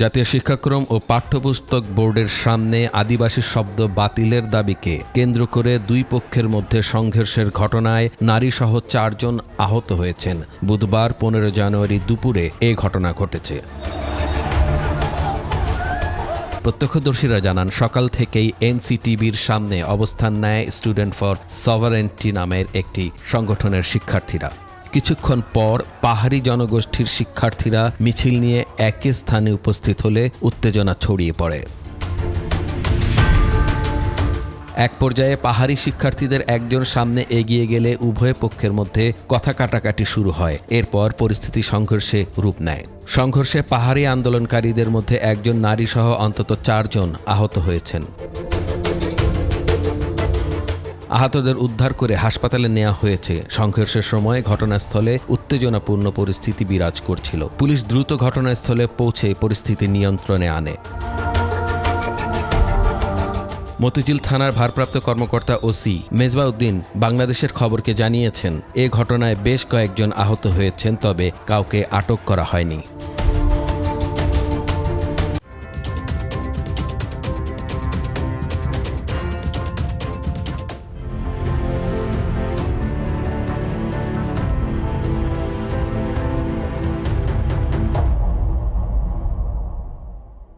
জাতীয় শিক্ষাক্রম ও পাঠ্যপুস্তক বোর্ডের সামনে আদিবাসী শব্দ বাতিলের দাবিকে কেন্দ্র করে দুই পক্ষের মধ্যে সংঘর্ষের ঘটনায় নারীসহ চারজন আহত হয়েছেন। বুধবার পনেরো জানুয়ারি দুপুরে এ ঘটনা ঘটেছে। প্রত্যক্ষদর্শীরা জানান, সকাল থেকেই এনসিটিভির সামনে অবস্থান নেয় স্টুডেন্ট ফর সভারেন্টি নামের একটি সংগঠনের শিক্ষার্থীরা। কিছুক্ষণ পর পাহাড়ি জনগোষ্ঠীর শিক্ষার্থীরা মিছিল নিয়ে একই স্থানে উপস্থিত হলে উত্তেজনা ছড়িয়ে পড়ে। এক পর্যায়ে পাহাড়ি শিক্ষার্থীদের একজন সামনে এগিয়ে গেলে উভয় পক্ষের মধ্যে কথা কাটাকাটি শুরু হয়। এরপর পরিস্থিতি সংঘর্ষে রূপ নেয়। সংঘর্ষে পাহাড়ি আন্দোলনকারীদের মধ্যে একজন নারীসহ অন্তত চারজন আহত হয়েছেন। আহতদের উদ্ধার করে হাসপাতালে নেওয়া হয়েছে। সংঘর্ষের সময় ঘটনাস্থলে উত্তেজনাপূর্ণ পরিস্থিতি বিরাজ করছিল। পুলিশ দ্রুত ঘটনাস্থলে পৌঁছে পরিস্থিতি নিয়ন্ত্রণে আনে। মতিঝিল থানার ভারপ্রাপ্ত কর্মকর্তা ওসি মেজবাউদ্দিন বাংলাদেশের খবরকে জানিয়েছেন, এ ঘটনায় বেশ কয়েকজন আহত হয়েছেন, তবে কাউকে আটক করা হয়নি।